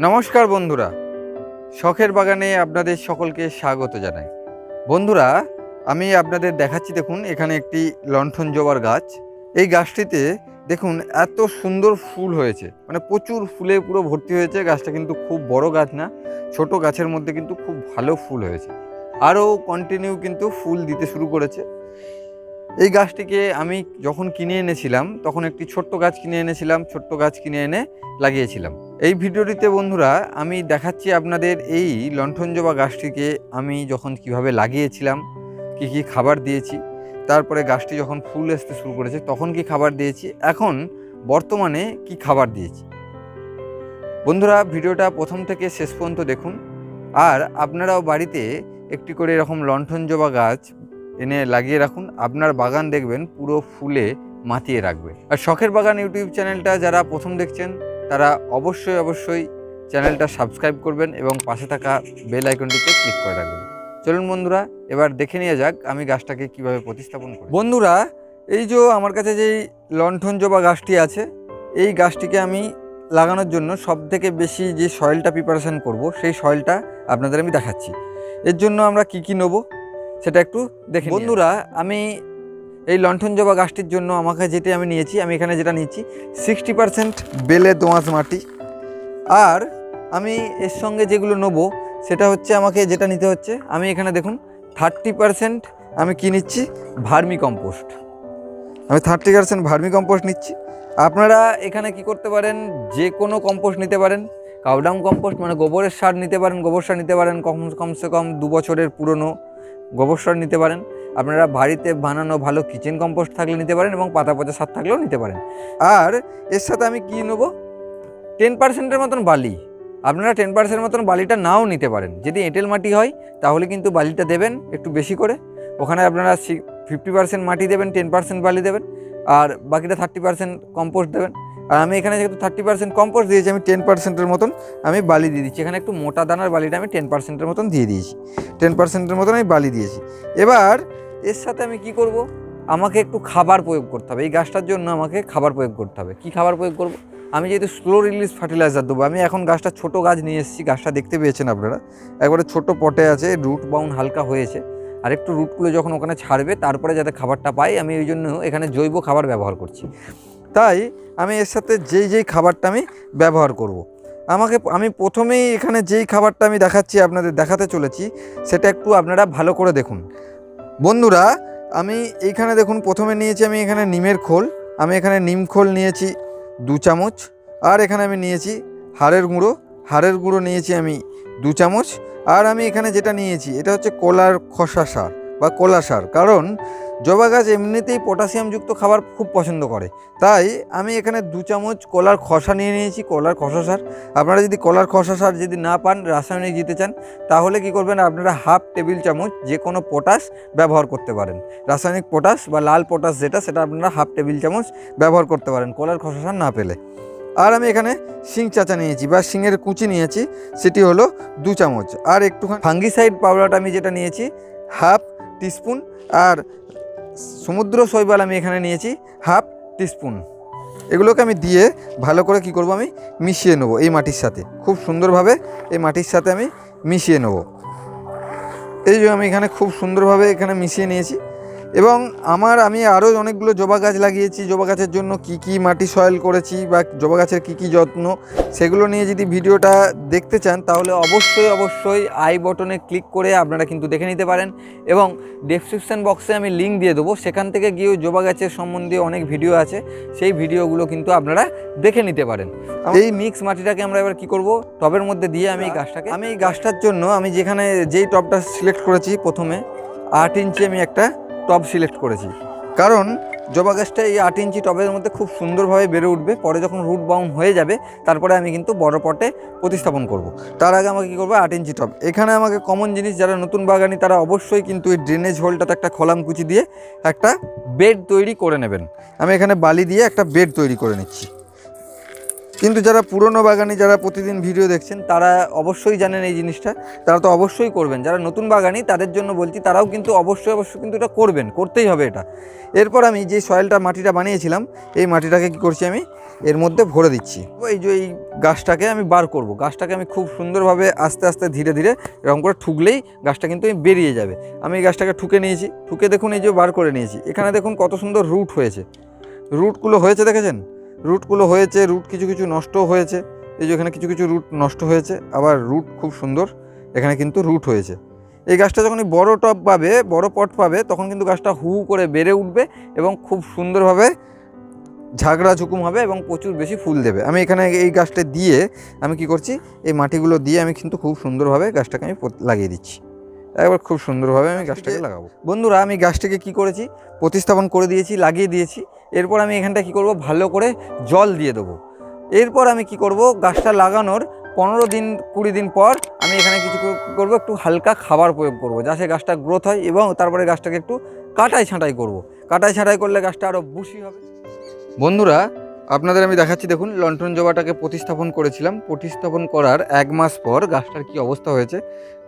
নমস্কার বন্ধুরা। শখের বাগানে আপনাদের সকলকে স্বাগত জানাই। বন্ধুরা, আমি আপনাদের দেখাচ্ছি দেখুন, এখানে একটি লণ্ঠন জবার গাছ। এই গাছটিতে দেখুন, এত সুন্দর ফুল হয়েছে। মানে প্রচুর ফুলে পুরো ভর্তি হয়েছে। গাছটা কিন্তু খুব বড় গাছ না, ছোট গাছের মধ্যে কিন্তু খুব ভালো ফুল হয়েছে। আরও কন্টিনিউ কিন্তু ফুল দিতে শুরু করেছে। এই গাছটিকে আমি যখন কিনে এনেছিলাম, তখন একটি ছোট্ট গাছ কিনে এনেছিলাম, ছোট্ট গাছ কিনে এনে লাগিয়েছিলাম। এই ভিডিওটিতে বন্ধুরা, আমি দেখাচ্ছি আপনাদের এই লণ্ঠন জবা গাছটিকে আমি যখন কীভাবে লাগিয়েছিলাম, কি কি খাবার দিয়েছি, তারপরে গাছটি যখন ফুল আসতে শুরু করেছে, তখন কি খাবার দিয়েছি, এখন বর্তমানে কি খাবার দিয়েছি। বন্ধুরা, ভিডিওটা প্রথম থেকে শেষ পর্যন্ত দেখুন। আর আপনারাও বাড়িতে একটি করে এরকম লণ্ঠন জবা গাছ এনে লাগিয়ে রাখুন। আপনার বাগান দেখবেন পুরো ফুলে মাতিয়ে রাখবে। আর শখের বাগান ইউটিউব চ্যানেলটা যারা প্রথম দেখছেন, তারা অবশ্যই অবশ্যই চ্যানেলটা সাবস্ক্রাইব করবেন এবং পাশে থাকা বেল আইকনটিতে ক্লিক করে রাখবেন। চলুন বন্ধুরা, এবার দেখে নিয়ে যাক আমি গাছটাকে কীভাবে প্রতিস্থাপন করি। বন্ধুরা, এই যে আমার কাছে যেই লণ্ঠন জবা গাছটি আছে, এই গাছটিকে আমি লাগানোর জন্য সব থেকে বেশি যে সয়েলটা প্রিপারেশান করব, সেই সয়েলটা আপনাদের আমি দেখাচ্ছি। এর জন্য আমরা কি কি নেব? সেটা একটু দেখে বন্ধুরা আমি এই লণ্ঠন জবা গাছটির জন্য আমাকে যেটি আমি নিয়েছি আমি এখানে যেটা নিয়েছি সিক্সটি পারসেন্ট বেলে দোঁয়াশ মাটি। আর আমি এর সঙ্গে যেগুলো নেব সেটা হচ্ছে আমাকে যেটা নিতে হচ্ছে আমি এখানে দেখুন থার্টি পারসেন্ট আমি কী নিচ্ছি? ভার্মি কম্পোস্ট আমি থার্টি পারসেন্ট ভার্মি কম্পোস্ট নিচ্ছি। আপনারা এখানে কি করতে পারেন? যে কোনো কম্পোস্ট নিতে পারেন। কাউডাম কম্পোস্ট মানে গোবরের সার নিতে পারেন গোবর সার নিতে পারেন কম কমসে কম দু বছরের পুরনো। গোবর সার নিতে পারেন। আপনারা বাড়িতে বানানো ভালো কিচেন কম্পোস্ট থাকলে নিতে পারেন এবং পাতা পচা সার থাকলেও নিতে পারেন। আর এর সাথে আমি কী নেব? টেন পার্সেন্টের মতন বালি। আপনারা টেন পার্সেন্ট মতন বালিটা নাও নিতে পারেন। যদি এঁটেল মাটি হয়, তাহলে কিন্তু বালিটা দেবেন একটু বেশি করে। ওখানে আপনারা ফিফটি পার্সেন্ট মাটি দেবেন টেন পার্সেন্ট বালি দেবেন। আর বাকিটা থার্টি পার্সেন্ট কম্পোস্ট দেবেন। আর আমি এখানে যেহেতু থার্টি পার্সেন্ট কম্পোস্ট দিয়েছি, আমি টেন পার্সেন্টের মতন আমি বালি দিয়ে দিচ্ছি। এখানে একটু মোটা দানার বালিটা আমি টেন পার্সেন্টের মতন দিয়ে দিয়েছি। টেন পার্সেন্টের মতন আমি বালি দিয়েছি। এবার এর সাথে আমি কি করব? আমাকে একটু খাবার প্রয়োগ করতে হবে। এই গাছটার জন্য আমাকে খাবার প্রয়োগ করতে হবে। কি খাবার প্রয়োগ করব? আমি যেহেতু স্লো রিলিজ ফার্টিলাইজার দেবো, আমি এখন গাছটা ছোট গাছ নিয়ে এসেছি। গাছটা দেখতে পেয়েছেন আপনারা? একবারে ছোট পটে আছে রুট বাউন হালকা হয়েছে। আর একটু রুটগুলো যখন ওখানে ছাড়বে, তারপরে যাতে খাবারটা পাই, আমি ওই জন্য এখানে জৈব খাবার ব্যবহার করছি। তাই আমি এর সাথে যেই যেই খাবারটা আমি ব্যবহার করব। আমাকে আমি প্রথমেই এখানে যেই খাবারটা আমি দেখাচ্ছি, আপনাদের দেখাতে চলেছি, সেটা একটু আপনারা ভালো করে দেখুন বন্ধুরা, আমি এইখানে দেখুন, প্রথমে নিয়েছি আমি এখানে নিমের খোল, আমি এখানে নিম খোল নিয়েছি দু চামচ, আর এখানে আমি নিয়েছি হাড়ের গুঁড়ো হাড়ের গুঁড়ো নিয়েছি আমি দু চামচ, আর আমি এখানে যেটা নিয়েছি, এটা হচ্ছে কলার খসা সার বা কলা সার। কারণ জবা গাছ এমনিতেই পটাশিয়ামযুক্ত খাবার খুব পছন্দ করে। তাই আমি এখানে দু চামচ কলার খসা নিয়ে নিয়েছি, কলার খসা সার। আপনারা যদি কলার খসা সার যদি না পান, রাসায়নিক দিতে চান, তাহলে কি করবেন, আপনারা হাফ টেবিল চামচ যে কোনো পটাশ ব্যবহার করতে পারেন। রাসায়নিক পটাশ বা লাল পটাশ যেটা, সেটা আপনারা হাফ টেবিল চামচ ব্যবহার করতে পারেন কলার খসা সার না পেলে। আর আমি এখানে শিং চাচা নিয়েছি বা শিঙের কুচি নিয়েছি, সেটি হলো দু চামচ। আর একটুখানি ফাঙ্গিসাইড পাউডারটা আমি যেটা নিয়েছি, হাফ টিস্পুন আর সমুদ্র শৈবাল আমি এখানে নিয়েছি হাফ টিস্পুন। এগুলোকে আমি দিয়ে ভালো করে কি করব আমি? মিশিয়ে নেব এই মাটির সাথে। খুব সুন্দরভাবে এই মাটির সাথে আমি মিশিয়ে নেব। এই যে আমি এখানে খুব সুন্দরভাবে এখানে মিশিয়ে নিয়েছি। এবং আমার আমি আরও অনেকগুলো জবা গাছ লাগিয়েছি। জবা গাছের জন্য কি কি মাটি সয়েল করেছি বা জবা গাছের কি কি যত্ন সেগুলো নিয়ে যদি ভিডিওটা দেখতে চান তাহলে অবশ্যই অবশ্যই আই বটনে ক্লিক করে আপনারা কিন্তু দেখে নিতে পারেন এবং ডেসক্রিপশান বক্সে আমি লিঙ্ক দিয়ে দেবো। সেখান থেকে গিয়েও জবা গাছের সম্বন্ধে অনেক ভিডিও আছে। সেই ভিডিওগুলো কিন্তু আপনারা দেখে নিতে পারেন। এই মিক্স মাটিটাকে আমরা এবার কি করব? টবের মধ্যে দিয়ে আমি এই গাছটাকে আমি এই গাছটার জন্য আমি যেখানে যেই টবটা সিলেক্ট করেছি প্রথমে আট ইঞ্চি আমি একটা টব সিলেক্ট করেছি। কারণ জবা গাছটা এই আট ইঞ্চি টবের মধ্যে খুব সুন্দরভাবে বেড়ে উঠবে। পরে যখন রুট বাউন্ড হয়ে যাবে, তারপরে আমি কিন্তু বড় পটে প্রতিস্থাপন করব। তার আগে আমাকে কী করব? আট ইঞ্চি টব। এখানে আমাকে কমন জিনিস যারা নতুন বাগানি, তারা অবশ্যই কিন্তু এই ড্রেনেজ হোলটাতে একটা খলাম কুচি দিয়ে একটা বেড তৈরি করে নেবেন। আমি এখানে বালি দিয়ে একটা বেড তৈরি করে নিচ্ছি। কিন্তু যারা পুরনো বাগানি যারা প্রতিদিন ভিডিও দেখছেন, তারা অবশ্যই জানেন এই জিনিসটা। তারা তো অবশ্যই করবেন। যারা নতুন বাগানি, তাদের জন্য বলছি, তারাও কিন্তু অবশ্যই অবশ্যই কিন্তু এটা করবেন। করতেই হবে এটা। এরপর আমি যে সয়েলটা মাটিটা বানিয়েছিলাম, এই মাটিটাকে কি করছি আমি? এর মধ্যে ভরে দিচ্ছি। এই যে এই গাছটাকে আমি বার করব। গাছটাকে আমি খুব সুন্দরভাবে আস্তে আস্তে, ধীরে ধীরে এরকম করে ঠুকলেই গাছটা কিন্তু বেরিয়ে যাবে। আমি এই গাছটাকে ঠুকে নিয়েছি। ঠুকে দেখুন, এই যে বার করে নিয়েছি। এখানে দেখুন কত সুন্দর রুট হয়েছে। রুটগুলো হয়েছে দেখেছেন? রুটগুলো হয়েছে রুট কিছু কিছু নষ্টও হয়েছে। এই যে এখানে কিছু কিছু রুট নষ্ট হয়েছে আবার রুট খুব সুন্দর এখানে কিন্তু রুট হয়েছে। এই গাছটা যখনই বড় টপ পাবে বড় পট পাবে তখন কিন্তু গাছটা হু হু করে বেড়ে উঠবে এবং খুব সুন্দরভাবে ঝাগড়া ঝুকুম হবে এবং প্রচুর বেশি ফুল দেবে। আমি এখানে এই গাছটা দিয়ে আমি কি করছি এই মাটিগুলো দিয়ে আমি কিন্তু খুব সুন্দরভাবে গাছটাকে আমি লাগিয়ে দিচ্ছি। একবার খুব সুন্দরভাবে আমি গাছটাকে লাগাবো। বন্ধুরা আমি গাছটাকে কি করেছি প্রতিস্থাপন করে দিয়েছি লাগিয়ে দিয়েছি। এরপর আমি এখানটা কি করব? ভালো করে জল দিয়ে দেবো। এরপর আমি কি করব? গাছটা লাগানোর পনেরো দিন, কুড়ি দিন পর আমি এখানে কিছু কর- করব, একটু হালকা খাবার প্রয়োগ করব। যাতে গাছটা গ্রোথ হয় এবং তারপরে গাছটাকে একটু কাটাই ছাঁটাই করব। কাটাই ছাঁটাই করলে গাছটা আরও বুশি হবে। বন্ধুরা আপনাদের আমি দেখাচ্ছি, দেখুন লন্ঠন জবাটাকে প্রতিস্থাপন করেছিলাম। প্রতিস্থাপন করার এক মাস পর গাছটার কি অবস্থা হয়েছে?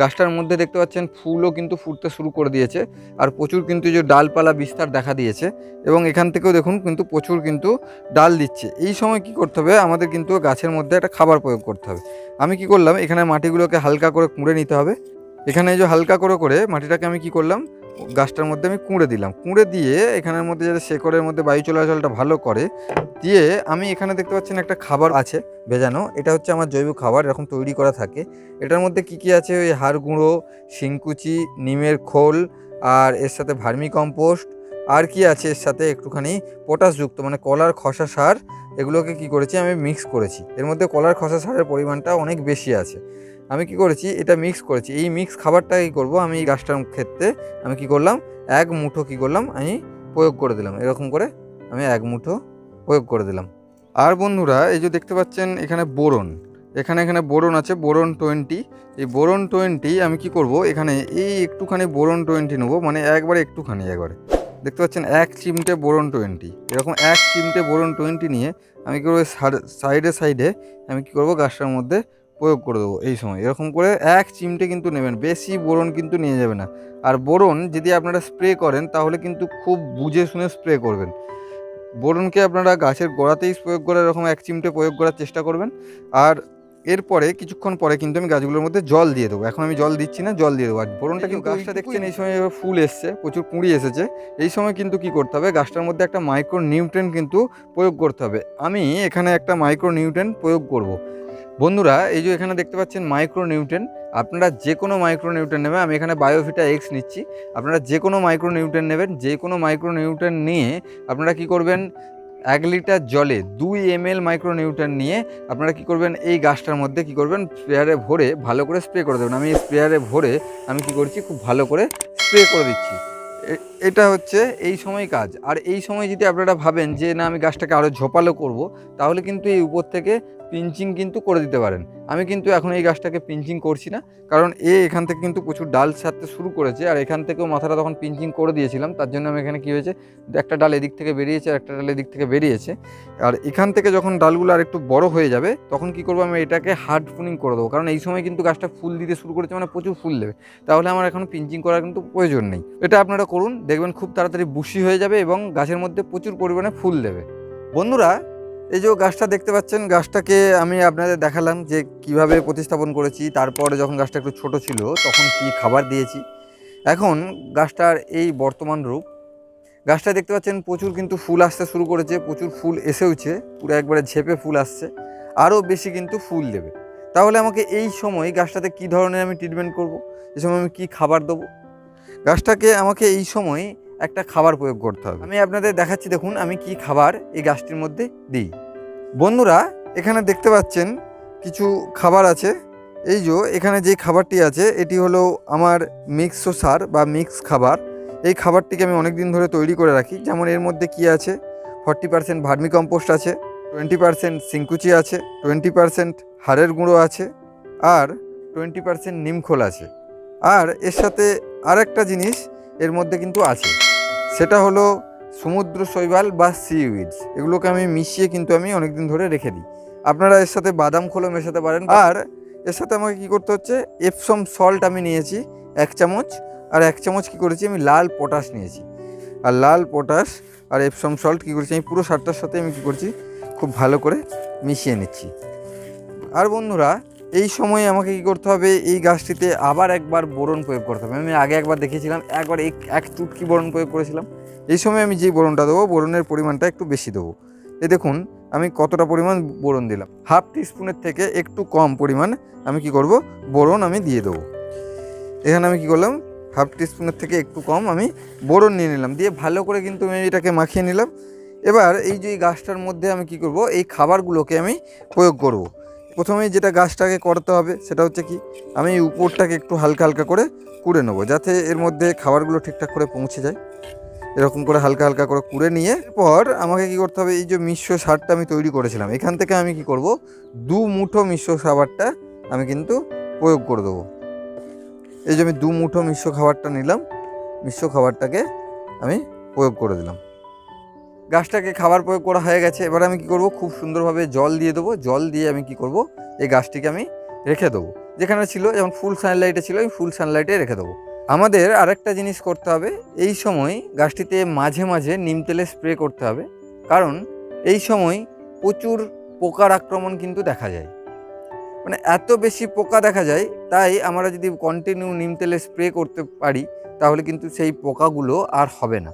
গাছটার মধ্যে দেখতে পাচ্ছেন, ফুলও কিন্তু ফুটতে শুরু করে দিয়েছে আর প্রচুর কিন্তু যে ডালপালা বিস্তার দেখা দিয়েছে এবং এখান থেকেও দেখুন কিন্তু প্রচুর কিন্তু ডাল দিচ্ছে। এই সময় কি করতে হবে? আমাদের কিন্তু গাছের মধ্যে একটা খাবার প্রয়োগ করতে হবে। আমি কি করলাম? এখানে মাটিগুলোকে হালকা করে কুঁড়ে নিতে হবে। এখানে যে হালকা করে করে মাটিটাকে আমি কি করলাম? গাছটার মধ্যে আমি কুঁড়ে দিলাম। কুঁড়ে দিয়ে এখানের মধ্যে যাতে শেকড়ের মধ্যে বায়ু চলাচলটা ভালো করে, দিয়ে আমি এখানে দেখতে পাচ্ছেন একটা খাবার আছে ভেজানো। এটা হচ্ছে আমার জৈব খাবার, এরকম তৈরি করা থাকে। এটার মধ্যে কি কি আছে? ওই হাড় গুঁড়ো, শিংকুচি, নিমের খোল, আর এর সাথে ভার্মি কম্পোস্ট আর কি আছে এর সাথে একটুখানি? পটাশযুক্ত মানে কলার খসা সার, এগুলোকে কি করেছি? আমি মিক্স করেছি। এর মধ্যে কলার খসা সারের পরিমাণটা অনেক বেশি আছে। আমি কি করেছি? এটা মিক্স করেছি। এই মিক্স খাবারটা কী করব আমি এই গাছটার ক্ষেত্রে। আমি কি করলাম? এক মুঠো কি করলাম? আমি প্রয়োগ করে দিলাম। এরকম করে আমি এক মুঠো প্রয়োগ করে দিলাম। আর বন্ধুরা, এই যে দেখতে পাচ্ছেন, এখানে বোরন। এখানে এখানে বোরন আছে, বোরন টোয়েন্টি। এই বোরন টোয়েন্টি আমি কি করব? এখানে এই একটুখানি বোরন টোয়েন্টি নেব মানে একবারে একটুখানি একবারে। দেখতে পাচ্ছেন, এক চিমটে বোরন টোয়েন্টি। এরকম এক চিমটে বোরন টোয়েন্টি নিয়ে আমি কি করব? সাইডে সাইডে আমি কি করব? গাছটার মধ্যে প্রয়োগ করে দেবো এই সময়। এরকম করে এক চিমটে কিন্তু নেবেন বেশি বোরন কিন্তু নিয়ে যাবে না। আর বোরন যদি আপনারা স্প্রে করেন তাহলে কিন্তু খুব বুঝে শুনে স্প্রে করবেন। বোরনকে আপনারা গাছের গোড়াতেই প্রয়োগ করে এরকম এক চিমটে প্রয়োগ করার চেষ্টা করবেন। আর এরপরে কিছুক্ষণ পরে কিন্তু আমি গাছগুলোর মধ্যে জল দিয়ে দেবো। এখন আমি জল দিচ্ছি না জল দিয়ে দেবো। আর বোরনটা কিন্তু গাছটা দেখছেন এই সময় এবার ফুল এসছে প্রচুর কুঁড়ি এসেছে। এই সময় কিন্তু কি করতে হবে গাছটার মধ্যে একটা মাইক্রো নিউট্রেন কিন্তু প্রয়োগ করতে হবে। আমি এখানে একটা মাইক্রো নিউট্রেন প্রয়োগ করব। বন্ধুরা, এই যে এখানে দেখতে পাচ্ছেন মাইক্রো নিউট্রেন আপনারা যে কোনো মাইক্রো নিউট্রেন নেবেন, আমি এখানে বায়োভিটা এক্স নিচ্ছি। আপনারা যে কোনো মাইক্রো নিউট্রেন নেবেন যে কোনো মাইক্রো নিউট্রেন নিয়ে আপনারা কি করবেন? এক লিটার জলে দুই এম এল মাইক্রো নিউট্রেন নিয়ে আপনারা কি করবেন? এই গাছটার মধ্যে কি করবেন? স্প্রেয়ারে ভরে ভালো করে স্প্রে করে দেবেন। আমি স্প্রেয়ারে ভরে আমি কি করছি? খুব ভালো করে স্প্রে করে দিচ্ছি। এটা হচ্ছে এই সময় কাজ। আর এই সময় যদি আপনারা ভাবেন যে, না, আমি গাছটাকে আরও ঝোপালো করব তাহলে কিন্তু এই উপর থেকে পিঞ্চিং কিন্তু করে দিতে পারেন। আমি কিন্তু এখন এই গাছটাকে পিঞ্চিং করছি না, কারণ এ এখান থেকে কিন্তু প্রচুর ডাল ছাড়তে শুরু করেছে। আর এখান থেকেও মাথাটা তখন পিঞ্চিং করে দিয়েছিলাম, তার জন্য আমি এখানে কী হয়েছে, একটা ডাল এদিক থেকে বেরিয়েছে আর একটা ডাল এদিক থেকে বেরিয়েছে। আর এখান থেকে যখন ডালগুলো আর একটু বড় হয়ে যাবে, তখন কি করব, আমি এটাকে হার্ড পুনিং করে দেবো। কারণ এই সময় কিন্তু গাছটা ফুল দিতে শুরু করেছে মানে প্রচুর ফুল দেবে। তাহলে আমার এখন পিঞ্চিং করার কিন্তু প্রয়োজন নেই। এটা আপনারা করুন দেখবেন খুব তাড়াতাড়ি বুশি হয়ে যাবে এবং গাছের মধ্যে প্রচুর পরিমাণে ফুল দেবে। বন্ধুরা, এই যে গাছটা দেখতে পাচ্ছেন, গাছটাকে আমি আপনাদের দেখালাম যে কীভাবে প্রতিস্থাপন করেছি। তারপরে যখন গাছটা একটু ছোট ছিল, তখন কি খাবার দিয়েছি। এখন গাছটার এই বর্তমান রূপ। গাছটা দেখতে পাচ্ছেন, প্রচুর কিন্তু ফুল আসতে শুরু করেছে, প্রচুর ফুল এসেওছে, পুরো একবারে ঝেপে ফুল আসছে, আরও বেশি কিন্তু ফুল দেবে। তাহলে আমাকে এই সময় গাছটাতে কী ধরনের আমি ট্রিটমেন্ট করব? এই সময় আমি কী খাবার দেবো? গাছটাকে আমাকে এই সময় একটা খাবার প্রয়োগ করতে হবে। আমি আপনাদের দেখাচ্ছি, দেখুন, আমি কি খাবার এই গাছটির মধ্যে দিই। বন্ধুরা, এখানে দেখতে পাচ্ছেন কিছু খাবার আছে। এই যে, এখানে যে খাবারটি আছে, এটি হলো আমার মিক্স সার বা মিক্স খাবার। এই খাবারটিকে আমি অনেক দিন ধরে তৈরি করে রাখি। যেমন এর মধ্যে কি আছে? ফর্টি পার্সেন্ট ভার্মি কম্পোস্ট আছে, টোয়েন্টি পার্সেন্ট সিংকুচি আছে, টোয়েন্টি পার্সেন্ট হাড়ের গুঁড়ো আছে, আর টোয়েন্টি পার্সেন্ট নিমখোল আছে। আর এর সাথে আরেকটা জিনিস এর মধ্যে কিন্তু আছে। সেটা হলো সমুদ্র শৈবাল বা সি উইডস এগুলোকে আমি মিশিয়ে কিন্তু আমি অনেক দিন ধরে রেখে দিই। আপনারা এর সাথে বাদাম খোলও মেশাতে পারেন আর এর সাথে আমাকে কি করতে হচ্ছে এপসম সল্ট আমি নিয়েছি এক চামচ আর এক চামচ কি করেছি আমি লাল পটাশ নিয়েছি। আর লাল পটাশ আর এপসম সল্ট কী করেছি আমি পুরো সারটার সাথে আমি কী করছি, খুব ভালো করে মিশিয়ে নিচ্ছি। আর বন্ধুরা এই সময়ে আমাকে কি করতে হবে? এই গাছটিতে আবার একবার বোরন প্রয়োগ করতে হবে। আমি আগে একবার দেখেছিলাম একবার এক এক চুটকি বোরন প্রয়োগ করেছিলাম। এই সময় আমি যে বোরনটা দেবো, বোরনের পরিমাণটা একটু বেশি দেবো। এ দেখুন, আমি কতটা পরিমাণ বোরন দিলাম। হাফ টিস্পুনের থেকে একটু কম পরিমাণ আমি কি করব? বোরন আমি দিয়ে দেবো। এখানে আমি কি করলাম? হাফ টিস্পুনের থেকে একটু কম আমি বোরন নিয়ে নিলাম। দিয়ে ভালো করে কিন্তু আমি এটাকে মাখিয়ে নিলাম। এবার এই যে গাছটার মধ্যে আমি কি করব? এই খাবারগুলোকে আমি প্রয়োগ করব। প্রথমেই যেটা গাছটাকে করতে হবে সেটা হচ্ছে কি, আমি এই উপরটাকে একটু হালকা হালকা করে কুড়ে নেব, যাতে এর মধ্যে খাবারগুলো ঠিকঠাক করে পৌঁছে যায়। এরকম করে হালকা হালকা করে কুড়ে নিয়ে পর আমাকে কি করতে হবে, এই যে মিশ্র সারটা আমি তৈরি করেছিলাম, এখান থেকে আমি কি করব, দু মুঠো মিশ্র খাবারটা আমি কিন্তু প্রয়োগ করে দেবো। এই যে আমি দু মুঠো মিশ্র খাবারটা নিলাম, মিশ্র খাবারটাকে আমি প্রয়োগ করে দিলাম। গাছটাকে খাবার প্রয়োগ করা হয়ে গেছে। এবার আমি কি করব? খুব সুন্দরভাবে জল দিয়ে দেবো। জল দিয়ে আমি কি করব? এই গাছটিকে আমি রেখে দেবো। যেখানে ছিল যেমন ফুল সানলাইটে ছিল, আমি ফুল সানলাইটে রেখে দেবো। আমাদের আরেকটা জিনিস করতে হবে। এই সময় গাছটিতে মাঝে মাঝে নিম তেলে স্প্রে করতে হবে। কারণ এই সময় প্রচুর পোকার আক্রমণ কিন্তু দেখা যায়। মানে এত বেশি পোকা দেখা যায়, তাই আমরা যদি কন্টিনিউ নিম তেলে স্প্রে করতে পারি, তাহলে কিন্তু সেই পোকাগুলো আর হবে না।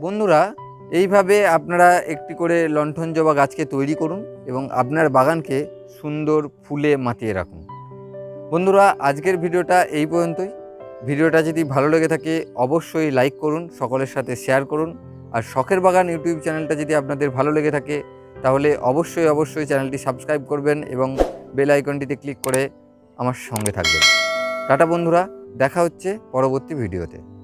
বন্ধুরা এইভাবে আপনারা একটি করে লণ্ঠন জবা গাছকে তৈরি করুন এবং আপনার বাগানকে সুন্দর ফুলে মাতিয়ে রাখুন। বন্ধুরা, আজকের ভিডিওটা এই পর্যন্তই। ভিডিওটা যদি ভালো লেগে থাকে, অবশ্যই লাইক করুন, সকলের সাথে শেয়ার করুন। আর শখের বাগান ইউটিউব চ্যানেলটা যদি আপনাদের ভালো লেগে থাকে, তাহলে অবশ্যই অবশ্যই চ্যানেলটি সাবস্ক্রাইব করবেন এবং বেল আইকনটিতে ক্লিক করে আমার সঙ্গে থাকবেন। টাটা বন্ধুরা, দেখা হচ্ছে পরবর্তী ভিডিওতে।